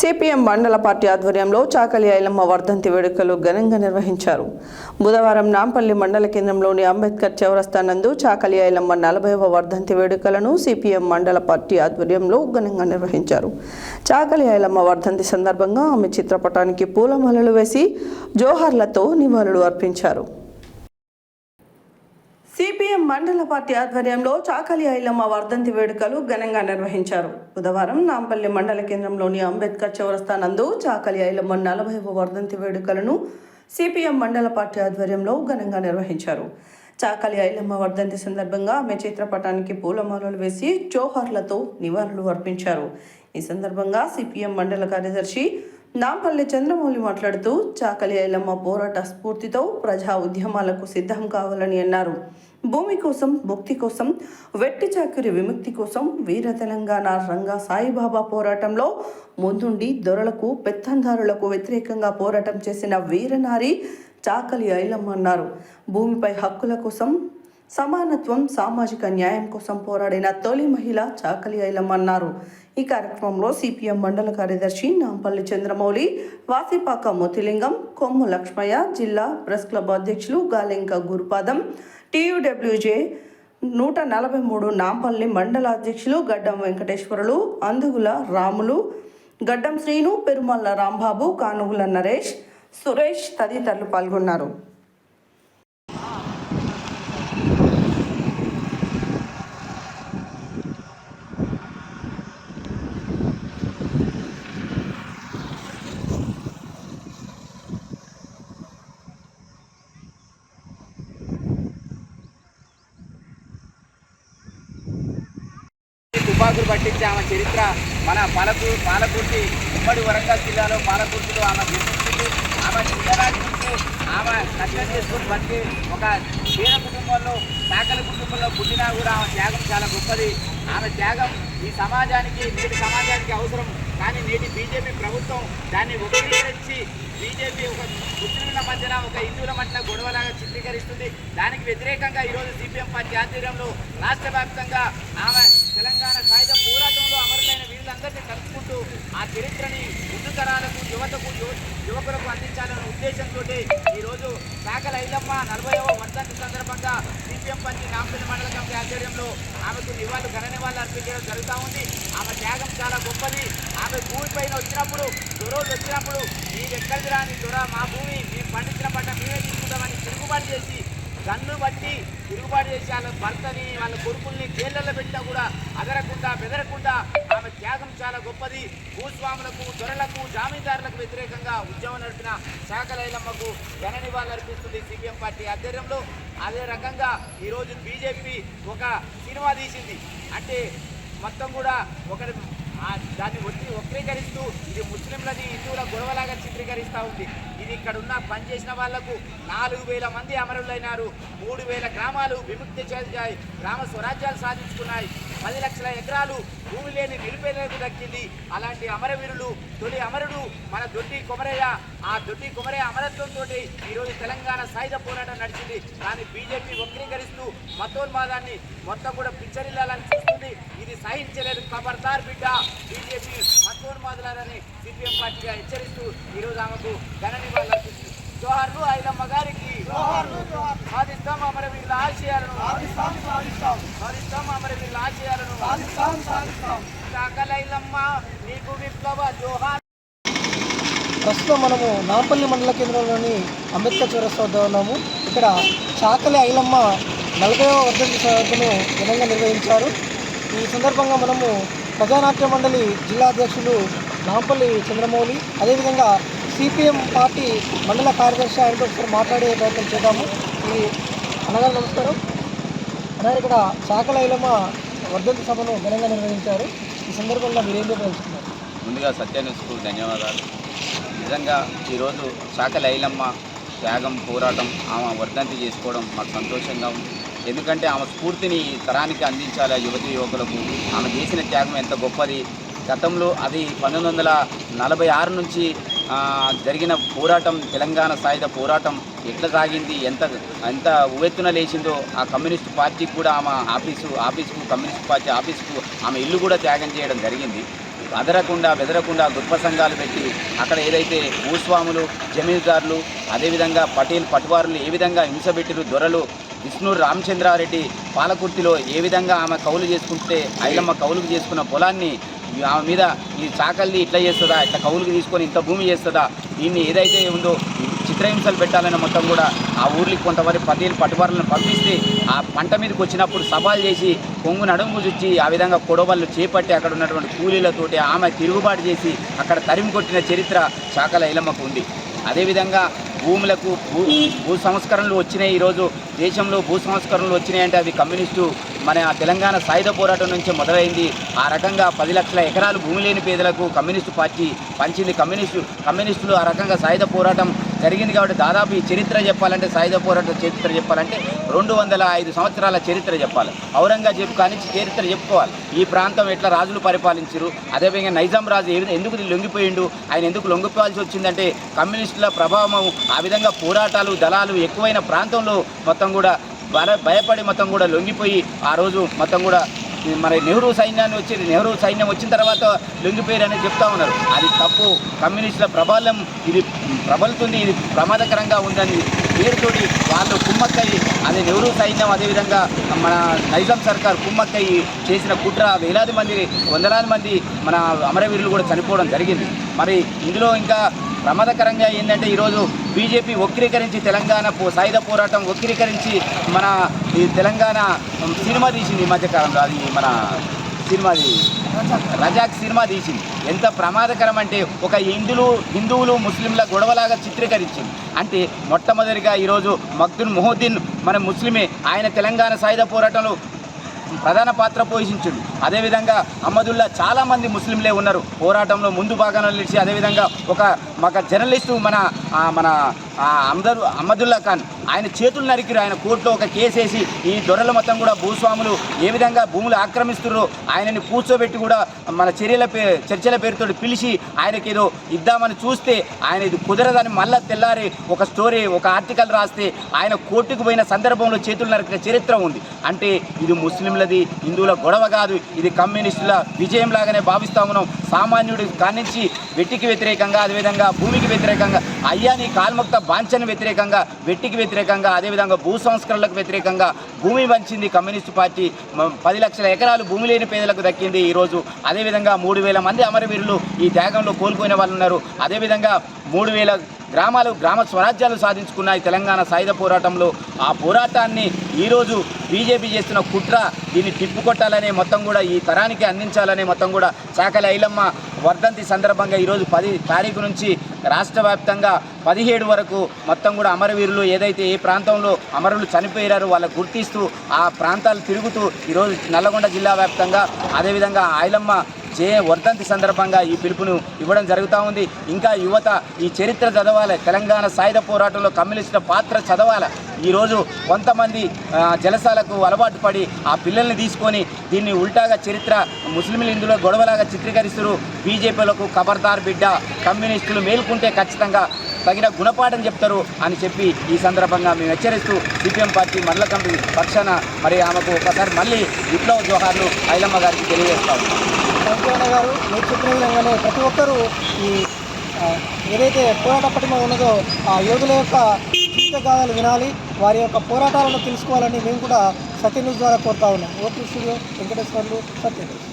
CPM మండల party ఆధ్వర్యంలో చాకలి ఐలమ్మ వర్ధంతి వేడుకలు ఘనంగా నిర్వహించారు. బుధవారం నాంపల్లి మండల కేంద్రంలోని అంబేద్కర్ చౌరస్తా నందు చాకలి ఐలమ్మ నలభైవ వర్ధంతి వేడుకలను సిపిఎం మండల పార్టీ ఆధ్వర్యంలో ఘనంగా నిర్వహించారు. చాకలి ఐలమ్మ వర్ధంతి సందర్భంగా ఆమె చిత్రపటానికి పూలమాలలు వేసి జోహార్లతో నివాళులు అర్పించారు. సిపిఎం మండల పార్టీ ఆధ్వర్యంలో చాకలి ఐలమ్మ వర్ధంతి వేడుకలు ఘనంగా నిర్వహించారు. బుధవారం నాంపల్లి మండల కేంద్రంలోని అంబేద్కర్ చౌరస్తా నందు చాకలి ఐలమ్మ నలభైవ వర్ధంతి వేడుకలను సిపిఎం మండల పార్టీ ఆధ్వర్యంలో ఘనంగా నిర్వహించారు. చాకలి ఐలమ్మ వర్ధంతి సందర్భంగా ఆమె చిత్రపటానికి పూలమాలలు వేసి జోహార్లతో నివాళులు అర్పించారు. ఈ సందర్భంగా సిపిఎం మండల కార్యదర్శి నాంపల్లి చంద్రమౌళి మాట్లాడుతూ చాకలి ఐలమ్మ పోరాట స్ఫూర్తితో ప్రజా ఉద్యమాలకు సిద్ధం కావాలని అన్నారు. భూమి కోసం భుక్తి కోసం వెట్టి చాకిరి విముక్తి కోసం వీర తెలంగాణ రంగా సాయిబాబా పోరాటంలో ముందుండి దొరలకు పెత్తందారులకు వ్యతిరేకంగా పోరాటం చేసిన వీరనారి చాకలి ఐలమ్మ అన్నారు. భూమిపై హక్కుల కోసం సమానత్వం సామాజిక న్యాయం కోసం పోరాడిన తొలి మహిళ చాకలి ఐలమ్మ అన్నారు. ఈ కార్యక్రమంలో సిపిఎం మండల కార్యదర్శి నాంపల్లి చంద్రమౌళి వాసిపాక మొతిలింగం కొమ్ము లక్ష్మయ్య జిల్లా ప్రెస్ క్లబ్ అధ్యక్షులు గాలింక గురుపాదం టీయూడబ్ల్యూజే నూట నలభై మూడు నాంపల్లి మండల అధ్యక్షులు గడ్డం వెంకటేశ్వరులు అందుగుల రాములు గడ్డం శ్రీను పెరుమల్ల రాంబాబు కానుగుల నరేష్ సురేష్ తదితరులు పాల్గొన్నారు. పట్టించి ఆమె చరిత్ర మన పాలకూరు పాలకుర్తి ఉమ్మడి వరంగల్ జిల్లాలో పాలకుర్తిలో ఆమె జన్మించింది ఆమె చిన్ననాటి నుంచి ఆమె కష్టం చేసుకుని బతికి ఒక పేద కుటుంబంలో సాకల కుటుంబంలో పుట్టినా కూడా ఆమె త్యాగం చాలా గొప్పది. ఆమె త్యాగం ఈ సమాజానికి నేటి సమాజానికి అవసరం. కానీ నేటి బీజేపీ ప్రభుత్వం దాన్ని ఉపయోగించి బీజేపీ ఒక ముస్లింల మధ్యన ఒక హిందువుల మధ్యన గొడవలాగా చిత్రీకరిస్తుంది. దానికి వ్యతిరేకంగా ఈరోజు సిపిఎం పార్టీ ఆధ్వర్యంలో రాష్ట్ర వ్యాప్తంగా ఆమె తెలంగాణ వీళ్ళందరినీ కలుపుకుంటూ ఆ చరిత్రని ముందు తరాలకు యువతకు యువకులకు అందించాలనే ఉద్దేశంతో ఈరోజు శాఖల ఐలమ్మ నలభైవ వర్ధంతి సందర్భంగా సిపిఎం పంచి నాంపల్లి మండల కమిటీ ఆధ్వర్యంలో ఆమెకు నివాళులు ఘన నివాళులు అర్పించడం జరుగుతూ ఉంది. ఆమె త్యాగం చాలా గొప్పది. ఆమె భూమి పైన వచ్చినప్పుడు దొరలు వచ్చినప్పుడు మీరు ఎక్కడికి రాని దొర మా భూమి మేము పండించిన పంట మేమే తీసుకుంటామని తిరుగుబాటు చేసి గన్ను బట్టి తిరుగుబాటు చేసి వాళ్ళ భర్తని వాళ్ళ కొడుకుల్ని జైళ్ళల్లో పెట్టినా కూడా అదరకుండా బెదరకుండా ఆమె త్యాగం చాలా గొప్పది. భూస్వాములకు దొరలకు జామీందారులకు వ్యతిరేకంగా ఉద్యమం నడిపిన శాఖలైలమ్మకు ఘన నివాళులు అర్పిస్తుంది సిపిఎం పార్టీ ఆధ్వర్యంలో. అదే రకంగా ఈరోజు బీజేపీ ఒక సినిమా తీసింది. అంటే మొత్తం కూడా ఒకరి దాన్ని వచ్చి వక్రీకరిస్తూ ఇది ముస్లింలది హిందువుల గొడవలాగా చిత్రీకరిస్తూ ఉంది. ఇది ఇక్కడ ఉన్న పనిచేసిన వాళ్ళకు నాలుగు వేల మంది అమరులైనారు. మూడు వేల గ్రామాలు విముక్తి చెందాయి. గ్రామ స్వరాజ్యాలు సాధించుకున్నాయి. పది లక్షల ఎకరాలు భూమి లేని నిరుపేదలకు దక్కింది. అలాంటి అమరవీరులు తొలి అమరుడు మన దొడ్డి కొమరయ్య. ఆ దొడ్డి కొమరయ్య అమరత్వంతో ఈరోజు తెలంగాణ సాయుధ పోరాటం నడిచింది. కానీ బీజేపీ వక్రీకరిస్తూ మతోన్మాదాన్ని మొత్తం కూడా పిచ్చరిల్లాలని చూస్తుంది ఇది సహించలేదు ఖబర్దార్ బిడ్డ. బీజేపీ మతోన్మాదులని సిపిఎం పార్టీగా హెచ్చరిస్తూ ఈరోజు ఆమెకు ఘన నివాళులు అర్పిస్తుంది. జోహార్లు ఐలమ్మ గారికి సాధిస్తాం అమరవీరుల ఆశయాలను. సాధిస్తాం అమరవీరుల ఆశయాలను. సాకలైలమ్మ నీకు విప్లవ జోహార్. ప్రస్తుతం మనము నాంపల్లి మండల కేంద్రంలోని అంబేద్కర్ చౌరస్తా వద్ద ఉన్నాము. ఇక్కడ చాకలి ఐలమ్మ నలభైవ వర్ధంతి సభను ఘనంగా నిర్వహించారు. ఈ సందర్భంగా మనము ప్రజానాట్య మండలి జిల్లా అధ్యక్షులు నాంపల్లి చంద్రమౌళి అదేవిధంగా సిపిఎం పార్టీ మండల కార్యదర్శి ఆయనతో ఒకసారి మాట్లాడే ప్రయత్నం చేద్దాము. ఈ అన్నగారు నమస్కారం. అన్నారు ఇక్కడ శాఖల ఐలమ్మ వర్ధంతి సభను ఘనంగా నిర్వహించారు. ఈ సందర్భంగా మీరేం చెప్పదలుచుకున్నారు? ముందుగా సత్యాన్యూస్కు ధన్యవాదాలు. నిజంగా ఈరోజు శాఖ లైలమ్మ త్యాగం పోరాటం ఆమె వర్ధంతి చేసుకోవడం మాకు సంతోషంగా ఉంది. ఎందుకంటే ఆమె స్ఫూర్తిని తరానికి అందించాలి యువతి యువకులకు. ఆమె చేసిన త్యాగం ఎంత గొప్పది. గతంలో అది పంతొమ్మిది వందల నలభై ఆరు నుంచి జరిగిన పోరాటం తెలంగాణ సాయుధ పోరాటం ఎట్లా సాగింది ఎంత ఎంత ఉవ్వెత్తున లేచిందో ఆ కమ్యూనిస్ట్ పార్టీకి కూడా ఆమె ఆఫీసు ఆఫీసుకు కమ్యూనిస్ట్ పార్టీ ఆఫీసుకు ఆమె ఇల్లు కూడా త్యాగం చేయడం జరిగింది. అదరకుండా బెదరకుండా గొప్ప సంఘాలు పెట్టి అక్కడ ఏదైతే భూస్వాములు జమీందారులు అదేవిధంగా పటేల్ పటువారులు ఏ విధంగా హింసబెట్టిరు దొరలు విష్ణు రామచంద్రారెడ్డి పాలకుర్తిలో ఏ విధంగా ఆమె కౌలు చేసుకుంటే ఐలమ్మ కౌలుకు చేసుకున్న పొలాన్ని ఆమె మీద ఈ చాకల్ని ఇట్లా చేస్తుందా ఇట్లా కౌలుకు తీసుకొని ఇంత భూమి చేస్తుందా దీన్ని ఏదైతే ఉందో చిత్రహింసలు పెట్టాలని మొత్తం కూడా ఆ ఊర్లకి కొంతవరకు పదేళ్ళు పట్టుబారులను పంపిస్తే ఆ పంట మీదకి వచ్చినప్పుడు సవాల్ చేసి కొంగు నడుము చుచ్చి ఆ విధంగా కొడవళ్ళు చేపట్టి అక్కడ ఉన్నటువంటి కూలీలతోటి ఆమె తిరుగుబాటు చేసి అక్కడ తరిమి కొట్టిన చరిత్ర చాకల ఐలమ్మకు ఉంది. అదేవిధంగా భూములకు భూ భూ సంస్కరణలు వచ్చినాయి. ఈరోజు దేశంలో భూ సంస్కరణలు వచ్చినాయంటే అవి కమ్యూనిస్టు మన తెలంగాణ సాయుధ పోరాటం నుంచి మొదలైంది. ఆ రకంగా పది లక్షల ఎకరాలు భూమి లేని పేదలకు కమ్యూనిస్టు పార్టీ పంచింది. కమ్యూనిస్టు కమ్యూనిస్టులు ఆ రకంగా సాయుధ పోరాటం జరిగింది కాబట్టి దాదాపు ఈ చరిత్ర చెప్పాలంటే సాయుధ పోరాట చరిత్ర చెప్పాలంటే రెండు వందల ఐదు సంవత్సరాల చరిత్ర చెప్పాలి. ఔరంగజేబు కానీ చరిత్ర చెప్పుకోవాలి. ఈ ప్రాంతం ఎట్లా రాజులు పరిపాలించారు అదేవిధంగా నైజాం రాజు ఎందుకు లొంగిపోయిండు? ఆయన ఎందుకు లొంగిపోవాల్సి వచ్చిందంటే కమ్యూనిస్టుల ప్రభావం ఆ విధంగా పోరాటాలు దళాలు ఎక్కువైన ప్రాంతంలో మొత్తం కూడా భయ భయపడి మొత్తం కూడా లొంగిపోయి ఆ రోజు మొత్తం కూడా మరి నెహ్రూ సైన్యాన్ని వచ్చి నెహ్రూ సైన్యం వచ్చిన తర్వాత లొంగిపోయారని చెప్తా ఉన్నారు. అది తప్పు. కమ్యూనిస్టుల ప్రబలం ఇది ప్రబలుతుంది. ఇది ప్రమాదకరంగా ఉందని పేరుతోటి వాళ్ళు కుమ్మక్కయ్యి అదే నెహ్రూ సైన్యం అదేవిధంగా మన నైజాం సర్కార్ కుమ్మక్కయ్యి చేసిన కుట్ర వేలాది మంది వందలాది మంది మన అమరవీరులు కూడా చనిపోవడం జరిగింది. మరి ఇందులో ఇంకా ప్రమాదకరంగా ఏంటంటే ఈరోజు బీజేపీ వక్రీకరించి తెలంగాణ పో సాయుధ పోరాటం వక్రీకరించి మన ఈ తెలంగాణ సినిమా తీసింది ఈ మధ్యకాలంలో. అది మన సినిమాది రజాక్ సినిమా తీసింది. ఎంత ప్రమాదకరం అంటే ఒక హిందులు హిందువులు ముస్లింల గొడవలాగా చిత్రీకరించింది. అంటే మొట్టమొదటిగా ఈరోజు మక్దున్ మొహద్దీన్ మన ముస్లిమే. ఆయన తెలంగాణ సాయుధ పోరాటంలో ప్రధాన పాత్ర పోషించుడు. అదేవిధంగా అహ్మదుల్లా చాలామంది ముస్లింలే ఉన్నారు. పోరాటంలో ముందు భాగంలో నిలిచి అదేవిధంగా ఒక ఒక జర్నలిస్టు మన మన అందరూ అమ్మదుల్లా అహ్మదుల్లా ఖాన్. ఆయన చేతులు నరికిరు. ఆయన కోర్టులో ఒక కేసు వేసి ఈ దొరల మొత్తం కూడా భూస్వాములు ఏ విధంగా భూములు ఆక్రమిస్తున్నారో ఆయనని కూర్చోబెట్టి కూడా మన చర్యల పే చర్చల పేరుతో పిలిచి ఆయనకి ఏదో ఇద్దామని చూస్తే ఆయన ఇది కుదరదని మళ్ళా తెల్లారి ఒక స్టోరీ ఒక ఆర్టికల్ రాస్తే ఆయన కోర్టుకు పోయిన సందర్భంలో చేతులు నరికిన చరిత్ర ఉంది. అంటే ఇది ముస్లింలది హిందువుల గొడవ కాదు. ఇది కమ్యూనిస్టుల విజయం లాగానే భావిస్తా ఉన్నాం సామాన్యుడి కానించి వెట్టికి వ్యతిరేకంగా అదేవిధంగా భూమికి వ్యతిరేకంగా అయ్యా నీ కాల్ముక్త బాంఛను వ్యతిరేకంగా వెట్టికి వ్యతిరేకంగా అదేవిధంగా భూ సంస్కరణలకు వ్యతిరేకంగా భూమి పంచింది కమ్యూనిస్టు పార్టీ. పది లక్షల ఎకరాలు భూమి లేని పేదలకు దక్కింది ఈరోజు. అదేవిధంగా మూడు వేల మంది అమరవీరులు ఈ త్యాగంలో కోల్పోయిన వాళ్ళు ఉన్నారు. అదేవిధంగా మూడు వేల గ్రామాలు గ్రామ స్వరాజ్యాలు సాధించుకున్నాయి తెలంగాణ సాయుధ పోరాటంలో. ఆ పోరాటాన్ని ఈరోజు బీజేపీ చేస్తున్న కుట్ర దీన్ని తిప్పుకొట్టాలనే మొత్తం కూడా ఈ తరానికి అందించాలనే మొత్తం కూడా చాకలి ఐలమ్మ వర్ధంతి సందర్భంగా ఈరోజు పది తారీఖు నుంచి రాష్ట్ర వ్యాప్తంగా పదిహేడు వరకు మొత్తం కూడా అమరవీరులు ఏదైతే ఏ ప్రాంతంలో అమరులు చనిపోయారో వాళ్ళ గుర్తిస్తూ ఆ ప్రాంతాలు తిరుగుతూ ఈరోజు నల్లగొండ జిల్లా వ్యాప్తంగా అదేవిధంగా ఆయలమ్మ జే వర్ధంతి సందర్భంగా ఈ పిలుపును ఇవ్వడం జరుగుతూ ఉంది. ఇంకా యువత ఈ చరిత్ర చదవాలి. తెలంగాణ సాయుధ పోరాటంలో కమ్యూనిస్టుల పాత్ర చదవాలి. ఈరోజు కొంతమంది జలసాలకు అలవాటు పడి ఆ పిల్లల్ని తీసుకొని దీన్ని ఉల్టాగా చరిత్ర ముస్లింలు ఇందులో గొడవలాగా చిత్రీకరిస్తారు బీజేపీలకు ఖబర్దార్ బిడ్డ కమ్యూనిస్టులు మేల్కుంటే ఖచ్చితంగా తగిన గుణపాఠం చెప్తారు అని చెప్పి ఈ సందర్భంగా మేము హెచ్చరిస్తూ సిపిఎం పార్టీ మండల కమిటీ పక్షాన మరి ఆమెకు ఒకసారి మళ్ళీ విప్లవ జోహార్లు ఐలమ్మ గారికి తెలియజేస్తాము. వెంకయ్య గారు మీరు చెప్పిన విధంగానే ప్రతి ఒక్కరూ ఈ ఏదైతే పోరాట పటిమ ఉన్నదో ఆ యోధుల యొక్క జీవిత గాథలు వినాలి వారి యొక్క పోరాటాలను తెలుసుకోవాలని మేము కూడా సత్యన్యూస్ ద్వారా కోరుతా ఉన్నాం. OP studio Venkateswarlu Satya news.